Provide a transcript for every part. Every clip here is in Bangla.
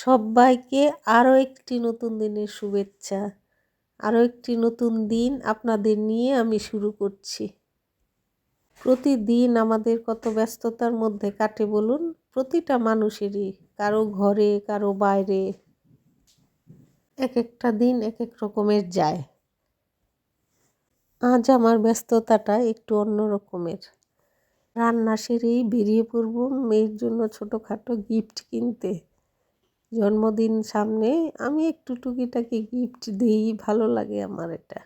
সবাইকে আরও একটি নতুন দিনের শুভেচ্ছা, আরও একটি নতুন দিন আপনাদের নিয়ে আমি শুরু করছি। প্রতিদিন আমাদের কত ব্যস্ততার মধ্যে কাটে বলুন? প্রতিটা মানুষেরই, কারও ঘরে, কারও বাইরে। এক একটা দিন এক এক রকমের যায়। আজ আমার ব্যস্ততাটা একটু অন্য রকমের। রান্না সেরেই বেরিয়ে পড়ব, মেয়ের জন্য ছোটোখাটো গিফট কিনতে। জন্মদিন সামনে আমি একটু টুকিটাকি গিফট দিই, ভালো লাগে আমার এটা।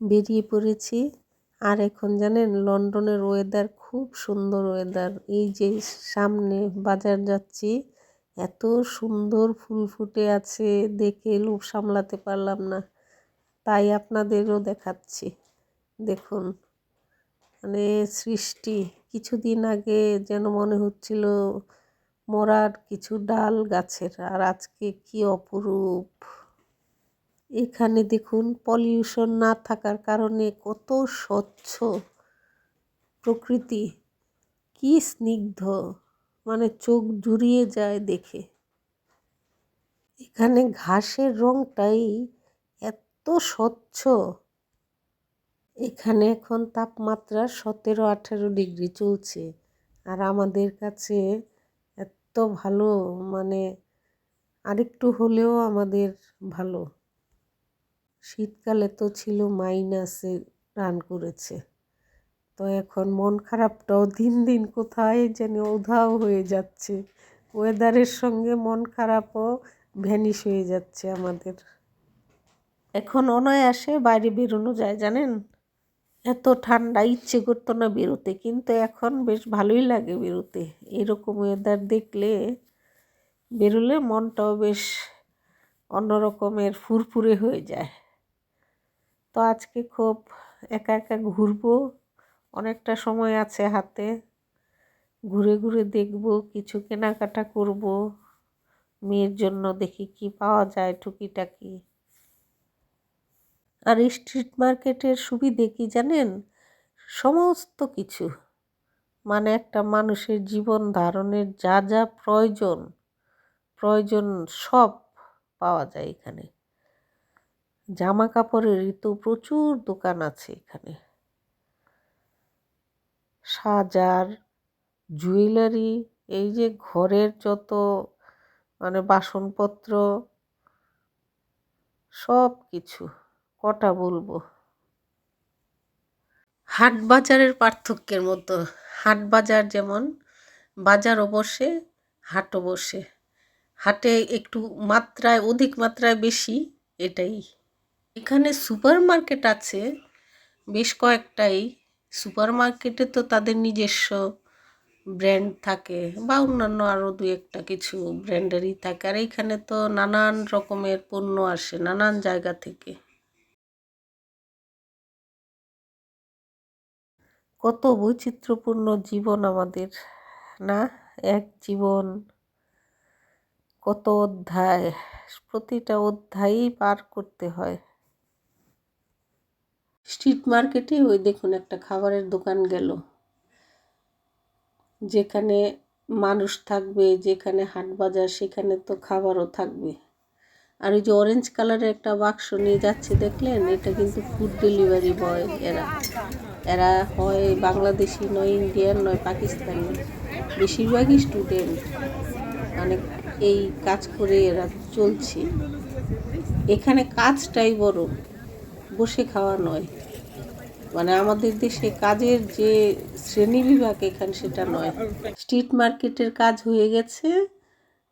বেরিয়ে পড়েছি। আর এখন জানেন, লন্ডনের ওয়েদার খুব সুন্দর ওয়েদার এই যে সামনে বাজার যাচ্ছি, এত সুন্দর ফুল ফুটে আছে, দেখে লোভ সামলাতে পারলাম না। তাই আপনাদেরও দেখাচ্ছি। দেখুন মানে সৃষ্টি। কিছুদিন আগে যেন মনে হচ্ছিল মরার কিছু ডাল গাছের, আর আজকে কি অপরূপ। এখানে দেখুন, পলিউশন না থাকার কারণে কত স্বচ্ছ প্রকৃতি। কি স্নিগ্ধ মানে চোখ জুড়িয়ে যায় দেখে। এখানে ঘাসের রংটাই এত স্বচ্ছ। এখানে এখন তাপমাত্রা সতেরো আঠেরো ডিগ্রি চলছে, আর আমাদের কাছে এত ভালো মানে আরেকটু হলেও আমাদের ভালো। শীতকালে তো ছিল মাইনাসে রান করেছে। তো এখন মন খারাপটাও দিন দিন কোথায় যেন উধাও হয়ে যাচ্ছে। ওয়েদারের সঙ্গে মন খারাপও ভ্যানিশ হয়ে যাচ্ছে আমাদের। এখন অনায়াসে বাইরে বেরোনো যায়, জানেন? এত ঠান্ডা, ইচ্ছে করতো না বেরোতে, কিন্তু এখন বেশ ভালোই লাগে বেরোতে। এরকম ওয়েদার দেখলে বেরোলে মনটাও বেশ অন্যরকমের ফুরফুরে হয়ে যায়। তো আজকে খুব একা একা ঘুরবো, অনেকটা সময় আছে হাতে। ঘুরে ঘুরে দেখব, কিছু কেনাকাটা করব, মেয়ের জন্য দেখি কি পাওয়া যায়, টুকিটাকি। আর স্ট্রিট মার্কেটের সুবিধে কি জানেন? সমস্ত কিছু। মানে একটা মানুষের জীবন ধারণের যা যা প্রয়োজন প্রয়োজন সব পাওয়া যায় এখানে। জামা কাপড়ের তো প্রচুর দোকান আছে এখানে। সাজার, জুয়েলারি, এই যে ঘরের যত মানে বাসনপত্র, সব কিছু। কটা বলব? হাট বাজারের পার্থক্যের মতো হাট বাজার যেমন, বাজারও বসে, হাটও বসে। হাটে একটু মাত্রায়, অধিক মাত্রায় বেশি, এটাই। এখানে সুপার মার্কেট আছে, বেশ কয়েকটাই। সুপার মার্কেটে তো তাদের নিজস্ব ব্র্যান্ড থাকে, বা অন্যান্য আরও দু একটা কিছু ব্র্যান্ডেরই থাকে। আর এইখানে তো নানান রকমের পণ্য আসে, নানান জায়গা থেকে। কত বৈচিত্র্যপূর্ণ জীবন আমাদের, না? এক জীবন কত অধ্যায়, প্রতিটা অধ্যায়ই পার করতে হয়। স্ট্রিট মার্কেটে ওই দেখুন একটা খাবারের দোকান গেল। যেখানে মানুষ থাকবে, যেখানে হাট বাজার, সেখানে তো খাবারও থাকবে। আর ওই যে অরেঞ্জ কালারের একটা বাক্স নিয়ে যাচ্ছে, দেখলেন? এটা কিন্তু ফুড ডেলিভারি বয় এরা। এরা হয় বাংলাদেশি, নয় ইন্ডিয়ান, নয় পাকিস্তানি। বেশিরভাগই স্টুডেন্ট মানে এই কাজ করে এরা চলছে। এখানে কাজটাই বড় বসে খাওয়া নয়। মানে আমাদের দেশে কাজের যে শ্রেণি বিভাগ এখানে সেটা নয়। স্ট্রিট মার্কেটের কাজ হয়ে গেছে।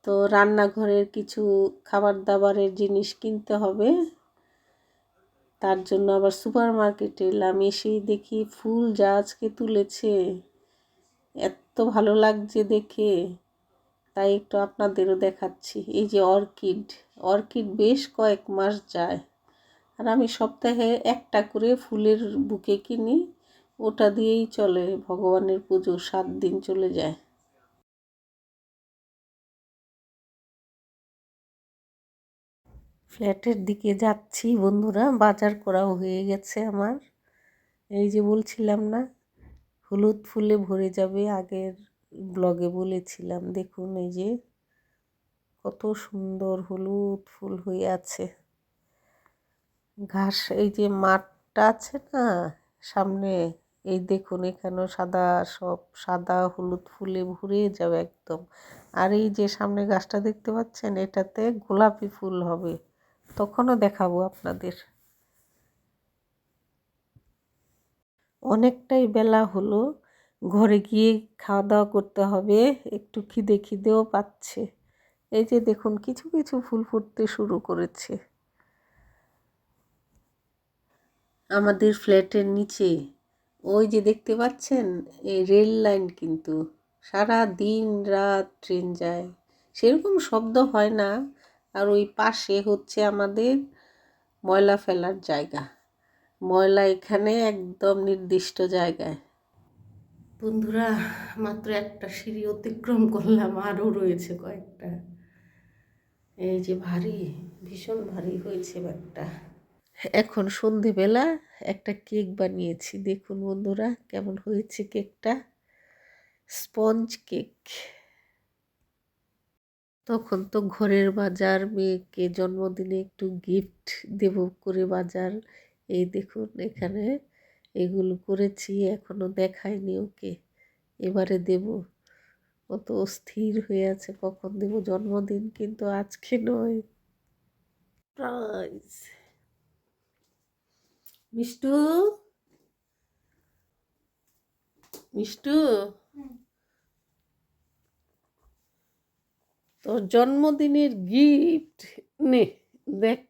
তো রান্নাঘরের কিছু খাবার দাবারের জিনিস কিনতে হবে। তার জন্য আবার সুপার মার্কেটে এলাম এসেই দেখি ফুল যা আজকে তুলেছে। এত ভালো লাগছে দেখে। তাই একটু আপনাদেরও দেখাচ্ছি। এই যে অর্কিড অর্কিড বেশ কয়েক মাস যায়। আর আমি সপ্তাহে একটা করে ফুলের বুকে কিনি, ওটা দিয়েই চলে ভগবানের পুজো, সাত দিন চলে যায়। ফ্ল্যাটের দিকে যাচ্ছি, বন্ধুরা। বাজার করাও হয়ে গেছে আমার। এই যে বলছিলাম না, হলুদ ফুলে ভরে যাবে আগের ব্লগে বলেছিলাম। দেখুন এই যে কত সুন্দর হলুদ ফুল হয়ে আছে। ঘাস, এই যে মাঠটা আছে না, সামনে, এই দেখুন এখানেও সাদা, সব সাদা হলুদ ফুলে ভরে যাবে একদম। আর এই যে সামনে গাছটা দেখতে পাচ্ছেন, এটাতে গোলাপি ফুল হবে। তখনও দেখাবো আপনাদের। অনেকটাই বেলা হলো, ঘরে গিয়ে খাওয়া দাওয়া করতে হবে, একটু খিদে খিদেও পাচ্ছে। এই যে দেখুন, কিছু কিছু ফুল ফুটতে শুরু করেছে। আমাদের ফ্ল্যাটের নিচে, ওই যে দেখতে পাচ্ছেন, এই রেল লাইন কিন্তু। সারা দিন রাত ট্রেন যায়। সেরকম শব্দ হয় না আর ওই পাশে হচ্ছে আমাদের ময়লা ফেলার জায়গা। ময়লা এখানে একদম নির্দিষ্ট জায়গায়। বন্ধুরা, মাত্র একটা সিঁড়ি অতিক্রম করলাম, আরও রয়েছে কয়েকটা। এই যে ভারী, ভীষণ ভারী হয়েছে ব্যাগটা। এখন সন্ধেবেলা একটা কেক বানিয়েছি। দেখুন বন্ধুরা, কেমন হয়েছে কেকটা। Sponge cake. তখন তো ঘরের বাজার মেয়েকে জন্মদিনে একটু গিফট দেব করে বাজার। এই দেখুন এখানে এগুলো করেছি, এখনও দেখায়নি ওকে। এবারে দেব। ও তো স্থির হয়ে আছে, কখন দেব জন্মদিন কিন্তু আজকে নয়। প্রাইজ মিষ্টু? মিষ্টু? তোর জন্মদিনের গিফট নে দেখ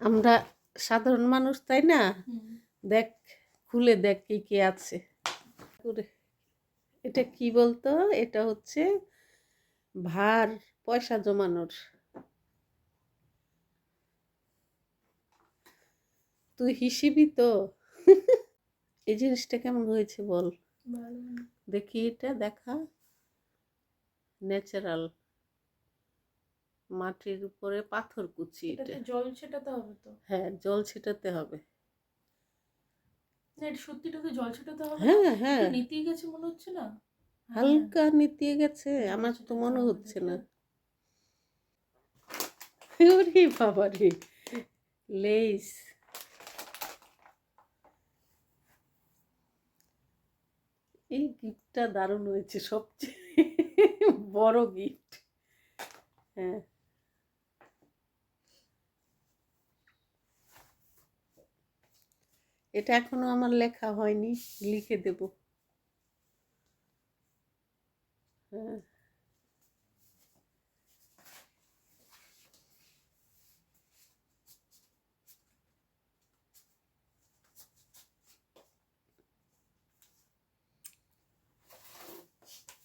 আমরা সাধারণ মানুষ তাই না? দেখ খুলে দেখ কি কি আছে। এটা কি বলতো? এটা হচ্ছে ভার পয়সা জমানোর। তুই হিসিবি তো? এই জিনিসটা কেমন হয়েছে বল? দেখি এটা দেখা। ন্যাচারাল। মাটির উপরে পাথর কুচি এটা জল ছেটাতে হবে তো? হ্যাঁ জল ছিটাতে হবে। সত্যিটাতে জল ছেটাতে হবে হ্যাঁ হ্যাঁ। গেছে মনে হচ্ছে না? হ্যাঁ। হালকা নিতিয়ে গেছে আমার তো মনে হচ্ছে না। ওরে বাবা রে লেস এই গিফটটা দারুণ হয়েছে সবচেয়ে বড় গিফট। হ্যাঁ। এটা এখনও আমার লেখা হয়নি, লিখে দেব। হ্যাঁ।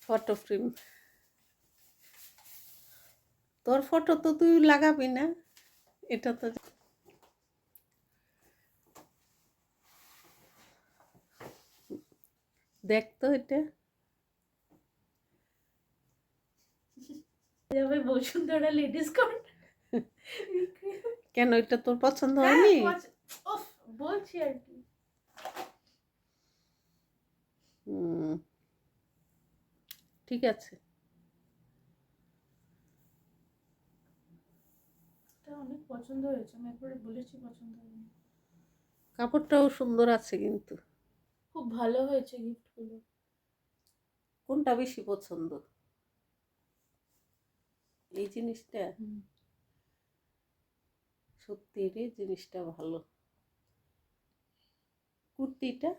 Photo frame. তোর ফটো তো তুই লাগাবি না, এটা তো দেখ তো এটা। যাবে বসুন্ধরা লেডিস কর্নার কেন এটা তোর পছন্দ হ্যাঁ, হয়নি? বলছি আর কি। হুম ঠিক আছে। অনেক পছন্দ হয়েছে আমি একবারে বলেছি পছন্দ হয়নি। কাপড়টাও সুন্দর আছে কিন্তু। খুব ভালো হয়েছে গিফটগুলো কোনটা বেশি পছন্দ? এই জিনিসটা? সত্যি রে জিনিসটা ভালো। কুর্তিটা?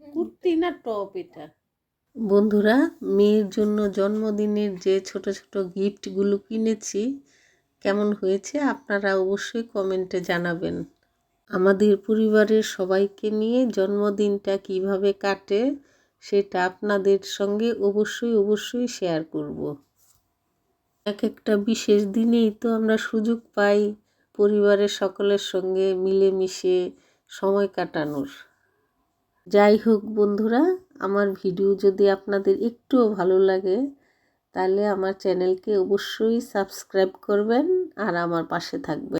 কুর্তি না টপ এটা? বন্ধুরা মেয়ের জন্য জন্মদিনের যে ছোট ছোট গিফটগুলো কিনেছি কেমন হয়েছে আপনারা অবশ্যই কমেন্টে জানাবেন। আমাদের পরিবারের সবাইকে নিয়ে জন্মদিনটা কীভাবে কাটে সেটা আপনাদের সঙ্গে অবশ্যই অবশ্যই শেয়ার করব। এক একটা বিশেষ দিনেই তো আমরা সুযোগ পাই পরিবারের সকলের সঙ্গে মিলেমিশে সময় কাটানোর। যাই হোক বন্ধুরা, আমার ভিডিও যদি আপনাদের একটুও ভালো লাগে, তাহলে আমার চ্যানেলকে অবশ্যই সাবস্ক্রাইব করবেন আর আমার পাশে থাকবেন।